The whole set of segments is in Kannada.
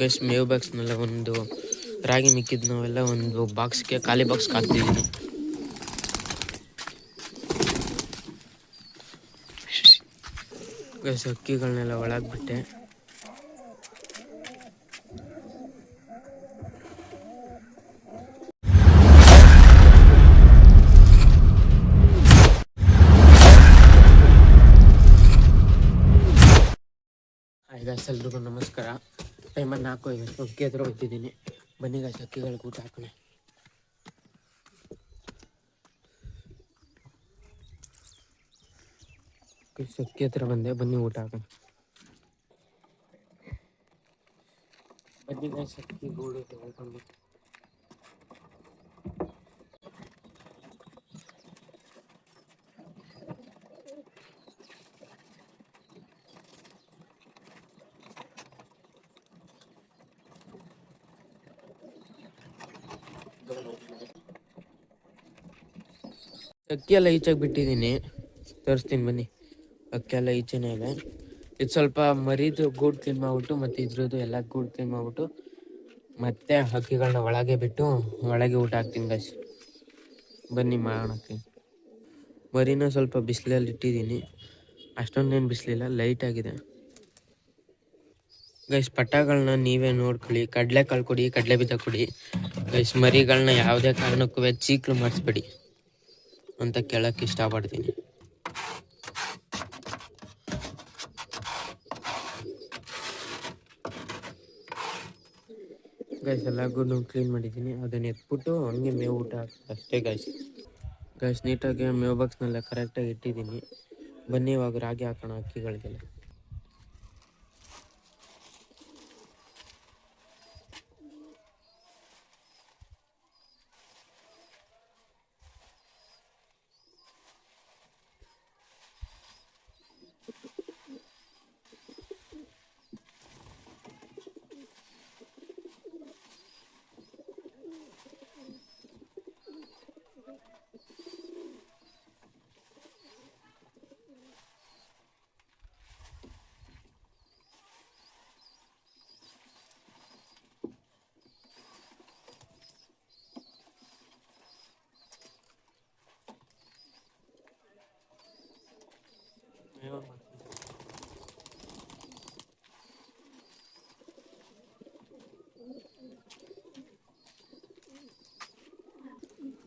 ಗೈಸ್ ಮೇವ್ ಬಾಕ್ಸ್ನೆಲ್ಲ ಒಂದು ರಾಗಿ ಮಿಕ್ಕಿದ್ ನಾವೆಲ್ಲ ಒಂದು ಬಾಕ್ಸ್ಗೆ ಖಾಲಿ ಬಾಕ್ಸ್ಗೆ ಹಾಕ್ತಿದ್ದೀನಿ ಗೈಸ್ ಅಕ್ಕಿಗಳನ್ನೆಲ್ಲ ಒಳಗೆ ಬಿಟ್ಟೆ. ಗಾಯ್ಸ್ ಎಲ್ರಿಗೂ ನಮಸ್ಕಾರ. ಟೈಮಲ್ಲಿ ನಾಲ್ಕು ಐವತ್ತು ಅಕ್ಕಿ ಹತ್ರ ಹೋಗ್ತಿದ್ದೀನಿ. ಬನ್ನಿ ಗಾಯ್ಸ್ ಅಕ್ಕಿಗಳಿಗೆ ಊಟ ಹಾಕೋಣ. ಗೈಸ್ ಅಕ್ಕಿ ಹತ್ರ ಬಂದೆ, ಬನ್ನಿ ಊಟ ಹಾಕೋಣ. ಬನ್ನಿ ಗಾಯ್ಸ್ ಅಕ್ಕಿ ಗೂಡು ತಗೊಂಡು ಅಕ್ಕಿ ಎಲ್ಲ ಈಚೆಗೆ ಬಿಟ್ಟಿದ್ದೀನಿ. ತೋರಿಸ್ತೀನಿ ಬನ್ನಿ. ಅಕ್ಕಿ ಎಲ್ಲ ಈಚೆನೇ ಇದೆ. ಇದು ಸ್ವಲ್ಪ ಮರಿದು ಗೂಡು ಕ್ಲೀನ್ ಮಾಡ್ಬಿಟ್ಟು ಮತ್ತೆ ಇದ್ರದ್ದು ಎಲ್ಲ ಗೂಡು ಕ್ಲೀನ್ ಮಾಡ್ಬಿಟ್ಟು ಮತ್ತೆ ಹಕ್ಕಿಗಳನ್ನ ಒಳಗೆ ಬಿಟ್ಟು ಒಳಗೆ ಊಟ ಹಾಕ್ತೀನಿ ಗೈಸ್ ಬನ್ನಿ ಮಾಡೋಣಕ್ಕೆ. ಮರಿನ ಸ್ವಲ್ಪ ಬಿಸಿಲಲ್ಲಿ ಇಟ್ಟಿದ್ದೀನಿ. ಅಷ್ಟೊಂದೇನು ಬಿಸಿಲಿಲ್ಲ ಲೈಟ್ ಆಗಿದೆ. ಗೈಸ್ ಪಟ್ಟಗಳನ್ನ ನೀವೇ ನೋಡ್ಕೊಳ್ಳಿ. ಕಡಲೆಕಾಳು ಕೊಡಿ, ಕಡಲೆ ಬೀಜ ಕೊಡಿ. ಗೈಸ್ ಮರಿಗಳನ್ನ ಯಾವುದೇ ಕಾರಣಕ್ಕೂ ಚೀಕ್ಲು ಮಾಡಿಸ್ಬೇಡಿ ಅಂತ ಕೇಳಕ್ಕೆ ಇಷ್ಟಪಡ್ತೀನಿ. ಗೈಸ್ ಎಲ್ಲಾಗೂ ಕ್ಲೀನ್ ಮಾಡಿದ್ದೀನಿ. ಅದನ್ನ ಎತ್ಬಿಟ್ಟು ಹಂಗೆ ಮೇವು ಊಟ ಅಷ್ಟೇ ಗೈಸ್ ಗೈಸ್ ನೀಟಾಗಿ ಮೇವು ಬಾಕ್ಸ್ನೆಲ್ಲ ಕರೆಕ್ಟಾಗಿ ಇಟ್ಟಿದ್ದೀನಿ. ಬನ್ನಿ ಇವಾಗ ರಾಗಿ ಹಾಕೋಣ ಅಕ್ಕಿಗಳಿಗೆಲ್ಲ.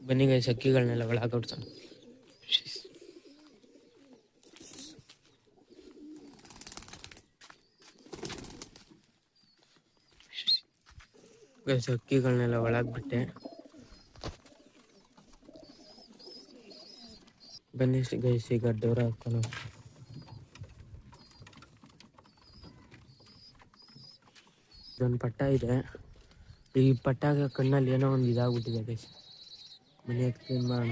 ಬನ್ನಿ ಗೈಸ್ ಅಕ್ಕಿಗಳನ್ನೆಲ್ಲ ಒಳಗೆ ಹೊಡ್ಸೋಣ ಗೈಸ್ ಅಕ್ಕಿಗಳನ್ನೆಲ್ಲ ಒಳಗೆ ಬಿಟ್ಟೆ ಬನ್ನಿ ಗೈಸ್, ಈಗ ಡೋರ್ ಹಾಕೋಣ ಇದೊಂದು ಪಟ್ಟ ಇದೆ. ಈ ಪಟ್ಟಾಗ ಕಣ್ಣಲ್ಲಿ ಏನೋ ಒಂದು ಇದಾಗ್ಬಿಟ್ಟಿದೆ ಗೈಸ್. ಮಾಡೋಣ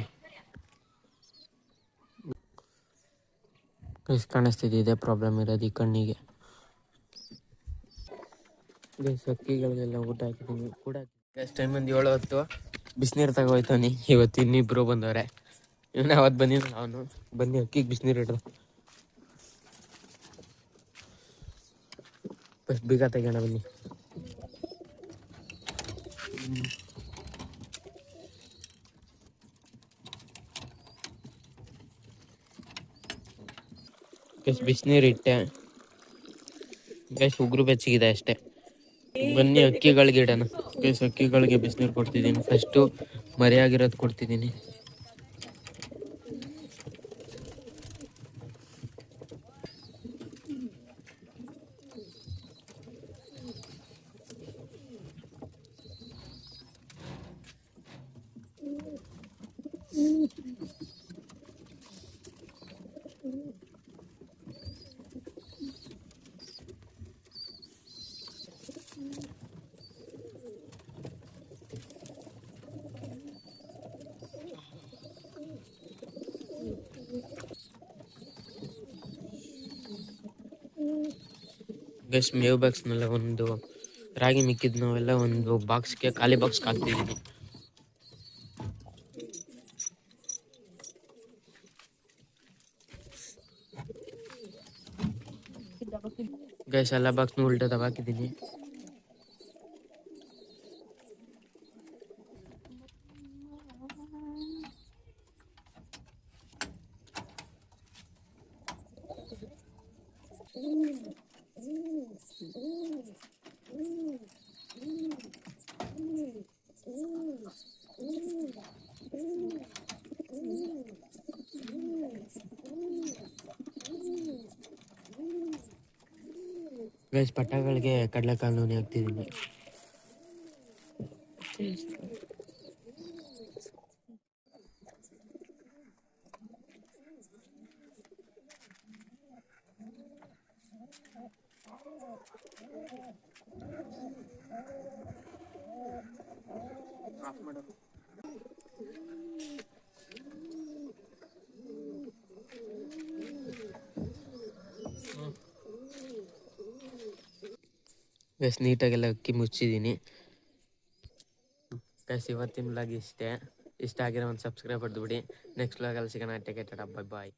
ಗೈಸ್ ಕಾಣಿಸ್ತಿದೆ, ಇದೇ ಪ್ರಾಬ್ಲಮ್ ಇರೋದು ಈ ಕಣ್ಣಿಗೆ. ಗೈಸ್ ಅಕ್ಕಿಗಳಿಗೆಲ್ಲ ಊಟ ಹಾಕಿದ್ದೀನಿ ಕೂಡ ಗೈಸ್ ಟೈಮ್ ಒಂದು ಏಳು ಹೊತ್ತು ಬಿಸಿನೀರು ತಗೋಯ್ತಾನೆ ಇವತ್ತು ಇನ್ನಿಬ್ರು ಬಂದವ್ರೆ. ಇವನು ಅವತ್ತು ಬಂದಿದ್ದು ಅವನು ಬನ್ನಿ, ಅಕ್ಕಿಗೆ ಬಿಸಿನೀರು ಇಡ್ದು. ಫಸ್ಟ್ ಬೀಗ ತೆಗೋಣ ಬನ್ನಿ. ಗೈಸ್ ಬಿಸಿನೀರು ಇಟ್ಟೆ. ಗೈಸ್ ಉಗುರು ಬೆಚ್ಚಗಿದೆ ಅಷ್ಟೇ. ಬನ್ನಿ ಅಕ್ಕಿಗಳಿಗೆ ಇಡೋಣ ಗೈಸ್ ಅಕ್ಕಿಗಳಿಗೆ ಬಿಸಿನೀರು ಕೊಡ್ತಿದ್ದೀನಿ. ಫಸ್ಟು ಮರಿಯಾಗಿರೋದು ಕೊಡ್ತಿದ್ದೀನಿ. ಗೈಸ್ ಮೇವ್ ಬಾಕ್ಸ್ನೆಲ್ಲ ಒಂದು ರಾಗಿ ಮಿಕ್ಕಿದ್ ನಾವೆಲ್ಲ ಒಂದು ಬಾಕ್ಸ್ಗೆ ಖಾಲಿ ಬಾಕ್ಸ್ಗೆ ಹಾಕ್ತಿದ್ದೀವಿ ಗೈಸ್ ಎಲ್ಲ ಬಾಕ್ಸ್ನು ಉಲ್ಟದ ಹಾಕಿದ್ದೀನಿ. ಗೈಸ್ ಪಟ್ಟಗಳಿಗೆ ಕಡಲೆಕಾಳು ನೂನೆ ಹಾಕ್ತಿದ್ದೀನಿ ಗೈಸ್ ನೀಟಾಗೆಲ್ಲ ಅಕ್ಕಿ ಮುಚ್ಚಿದ್ದೀನಿ. ಗೈಸ್ ಇವತ್ತಿನ ವ್ಲಾಗ್ ಇಷ್ಟೇ. ಇಷ್ಟ ಆಗಿರೋ ಒಂದು ಸಬ್ಸ್ಕ್ರೈಬ್ ಹೊಡೆದು ಬಿಡಿ ನೆಕ್ಸ್ಟ್ ವ್ಲಾಗಲ್ಲಿ ಸಿಗೋಣ. ಟೇಕ್ ಬಾಯ್ ಬಾಯ್